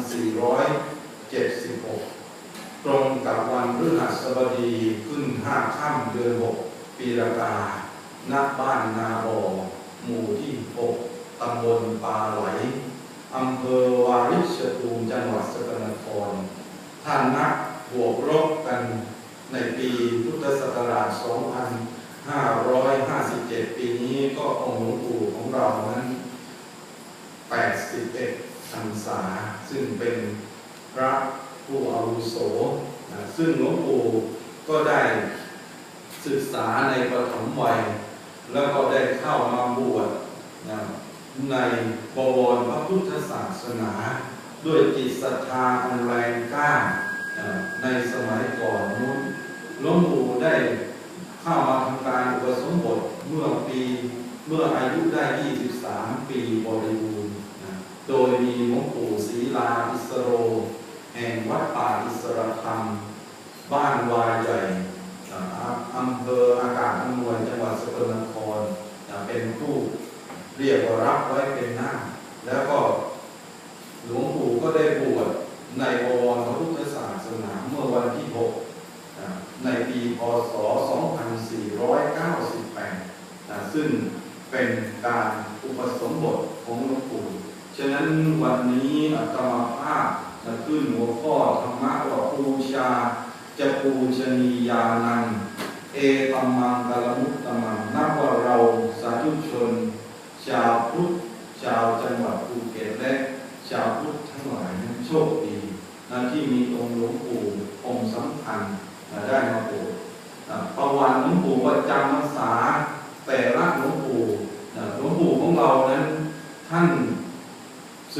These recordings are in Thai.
2576 ตรงกับวันพฤหัสบดีขึ้น 5 ค่ำเดือน 6 ปีรากาณบ้านนาบ่อหมู่ที่ 6 ตำบลปาไหล อำเภอวาริชภูมิจังหวัดสกลนคร ท่านนักบวกลบกันในปีพุทธศักราช 2557 ปีนี้ก็องค์หลวงปู่ของเรานั้น81พ รรษา ซึ่งเป็นพระผู้อาวุโสนะซึ่งหลวงปู่ก็ได้ศึกษาในปฐมวัย แล้วก็ได้เข้ามาบวชนะในบวรพระพุทธศาสนา ด้วยจิตศรัทธาอันแรงกล้าในสมัยก่อนนู้นหลวงปู่ได้เข้ามาทำการอุปสมบทเมื่อปีเมื่ออายุได้ 23 ปีบริบูรณ โดยมีหลวงปู่ศรีลาอิสโร แห่งวัดป่าอิสรธรรม บ้านวายใหญ่อ่าอำเภออากาศอำนวยจังหวัดสกลนครอ่าเป็นผู้เรียกว่ารับไว้เป็นหน้า แล้วก็หลวงปู่ก็ได้บวชในบวรพระพุทธศาสนาเมื่อวันที่ 6 ในปีพศ 2498อ่าซึ่งเป็นการอุปสมบทของหลวง ฉะนั้นวันนี้อาตมาภาพจะขึ้นหัวข้อธรรมะว่าปูชา จะปูชนียานัง เอตมมังกลมุตตมังนับว่าเราสาธุชน ชาวพุทธชาวจังหวัดภูเก็ตและชาวพุทธทั้งหลายนั้นโชคดีนะที่มีองค์หลวงปู่องค์สำคัญได้มาโปรดประวัติหลวงปู่ประจำพรรษาแต่ละหลวงปู่หลวงปู่ของเรานั้นท่าน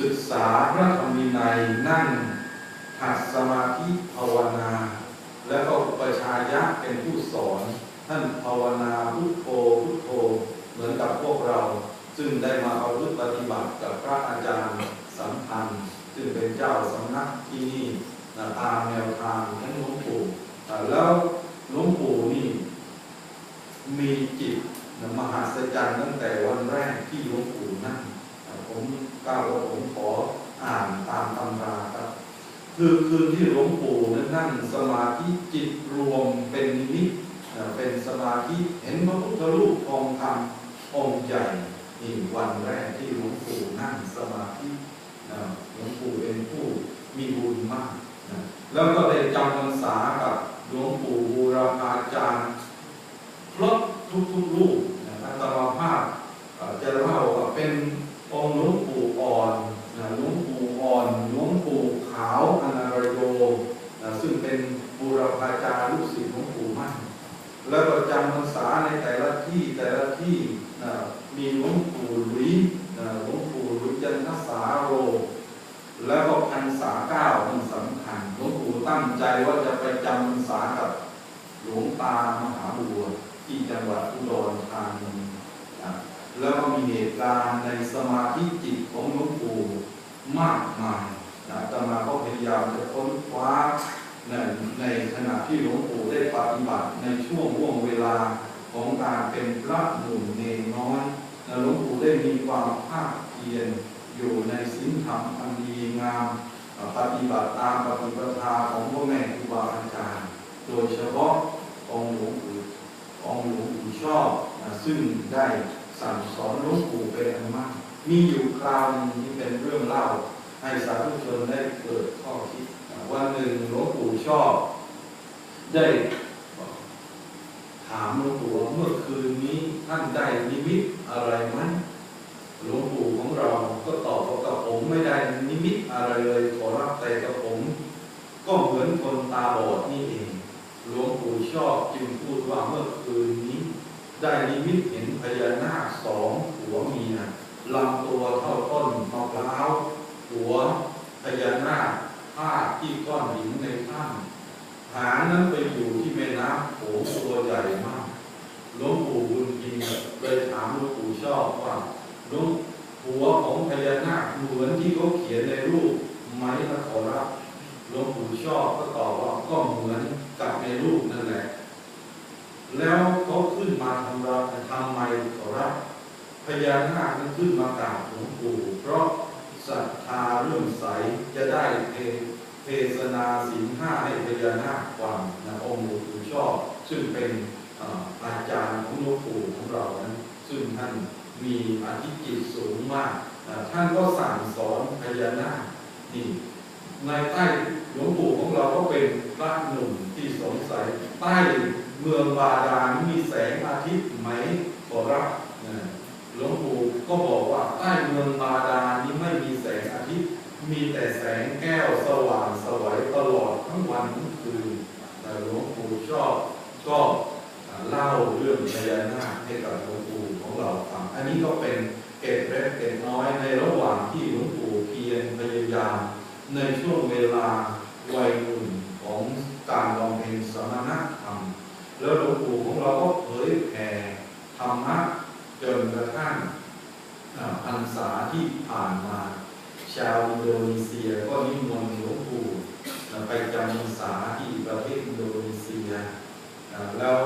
ศึกษาพระธรรมวินัยนั่งหัดสมาธิภาวนา แล้วก็อุปชายะเป็นผู้สอน ท่านภาวนาพุทโธพุทโธเหมือนกับพวกเรา ซึ่งได้มาเอาพฤติปฏิบัติกับพระอาจารย์สัมพันธ์ ซึ่งเป็นเจ้าสำนักที่นี่นะตามแนวทางทั้งหลวงปู่อ่าแล้วหลวงปู่นี่ มีจิตนะมหัศจรรย์ตั้งแต่วันแรกที่หลวงปู่นั่งอ่า ผมกล่าวว่าผมขออ่านตามตำราครับ คือคืนที่หลวงปู่นั้นนั่งสมาธิจิตรวมเป็นนิมิตเป็นสมาธิเห็นพระพุทธรูปทองคำองค์ใหญ่นี่วันแรกที่หลวงปู่นั่งสมาธิหลวงปู่เป็นผู้มีบุญมากแล้วก็ได้จำพรรษากับหลวงปู่บูรพาจารย์ครบทุกๆรูป แล้วก็จำพรรษาในแต่ละที่แต่ละที่นะมีหลวงปู่หลุยนะหลวงปู่หลุยจันทสาโร แล้วก็พรรษาเก้ามันสำคัญหลวงปู่ตั้งใจว่าจะไปจำพรรษากับหลวงตามหาบัวที่จังหวัดอุดรธานีนะแล้วก็มีเหตุการณ์ในสมาธิจิตของหลวงปู่มากมายนะอาตมาก็พยายามจะค้นคว้า ในในขณะที่หลวงปู่ได้ปฏิบัติในช่วงห่วงเวลาของการเป็นพระหนุ่มเนรน้อยหลวงปู่ได้มีความภาคเพียรอยู่ในศีลธรรมอันดีงาม ปฏิบัติตามปฏิปทาของพ่อแม่ครูบาอาจารย์ โดยเฉพาะองค์หลวงปู่องค์หลวงปู่ชอบ ซึ่งได้สั่งสอนหลวงปู่เป็นอันมาก มีอยู่คราวนึงที่เป็นเรื่องเล่า ให้สาธุชนได้เกิดข้อคิด วันหนึ่งหลวงปู่ชอบ ได้ถามหลวงปู่ว่าเมื่อคืนนี้ท่านได้นิมิตอะไรไหมหลวงปู่ของเราก็ตอบว่ากับผมไม่ได้นิมิตอะไรเลยขอรับแต่กับผม ก็เหมือนคนตาบอดนี่เองหลวงปู่ชอบจึงพูดว่าเมื่อคืนนี้ ได้นิมิตเห็นพญานาคสองหัวเมียลำตัวเท่าต้นมะพร้าว หัวพญานาคพาดที่ก้อนหินในถ้ำหางนั้นไปอยู่ที่แม่น้ำโขงตัวใหญ่มากหลวงปู่บุญกินเลยถามหลวงปู่ชอบว่าหลวงหัวของพญานาค เหมือนที่เขาเขียนในรูปไหมนะขอรับหลวงปู่ชอบก็ตอบว่าก็เหมือนกับในรูปนั่นแหละ แล้วเขาขึ้นมาทำเราทำไมขอรับพญานาคนั้นขึ้นมากราบหลวงปู่เพราะศรัทธาเรื่อมใสจะได้เทเทศนาสินห้าให้พญานาคฟังนะองค์หลวงปู่ชอบ ซึ่งเป็นอาจารย์ของหลวงปู่ของเรานั้นซึ่งท่านมีอธิจิตสูงมาก ท่านก็สั่งสอนพญานาคนี่ในใต้หลวงปู่ของเราก็เป็นพระหนุ่มที่สงสัยใต้เมืองบาดาลมีแสงอาทิตย์ไหมขอรับหลวงปู่ก็บอกว่าใต้เมืองบาดาลนี้ไม่มีแสงอาทิตย์ มีแต่แสงแก้วสว่างสวัยตลอดทั้งวันทั้งคืนแต่หลวงปู่ชอบชอบเล่าเรื่องพญานาคให้กับหลวงปู่ของเราฟังอันนี้ก็เป็น เกร็ดเล็กเกร็ดน้อยในระหว่างที่หลวงปู่เพียรพยายาม ในช่วงเวลาวัยหนุ่มของการบำเพ็ญสมณธรรม แล้วหลวงปู่ของเราก็เผยแผ่ธรรมะจนกระทั่งพรรษาที่ผ่านมา ชาวอินโดนีเซียก็นิมนต์หลวงปู่ไปจำพรรษาที่ประเทศอินโดนีเซีย แล้ว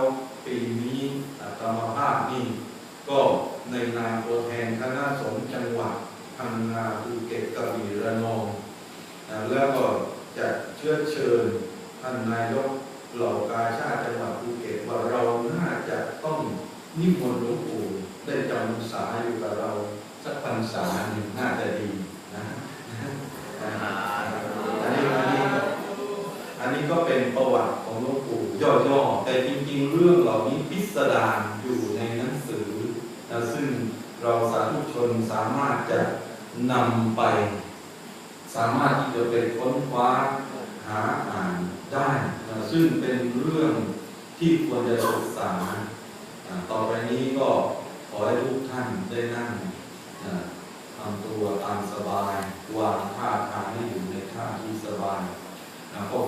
ปีนี้อาตมภาพนี่ก็ ในนามตัวแทนคณะสงฆ์จังหวัดพังงาภูเก็ตกระบี่ระนองแล้วก็จะเชื้อเชิญท่านนายกเหล่ากาชาติจังหวัดภูเก็ตว่าเราน่าจะต้องนิมนต์หลวงปู่ได้จำพรรษาอยู่กับเราสักพรรษาหนึ่งน่าจะดีนะอันนี้อันนี้อันนี้ก็เป็นประวัติของหลวงปู่ย่อๆแต่จริงๆ เรื่องเหล่านี้พิสดารอยู่ในนังสือ นะซึ่งเราสาธุชนสามารถจะนำไป สามารถที่จะไปค้นคว้าหาอ่านได้นะซึ่งเป็นเรื่องที่ควรจะศึกษา ต่อไปนี้ก็ขอให้ทุกท่านได้นั่งทำตัวตามสบายวางท่าทางให้อยู่ในท่าที่สบายนะก็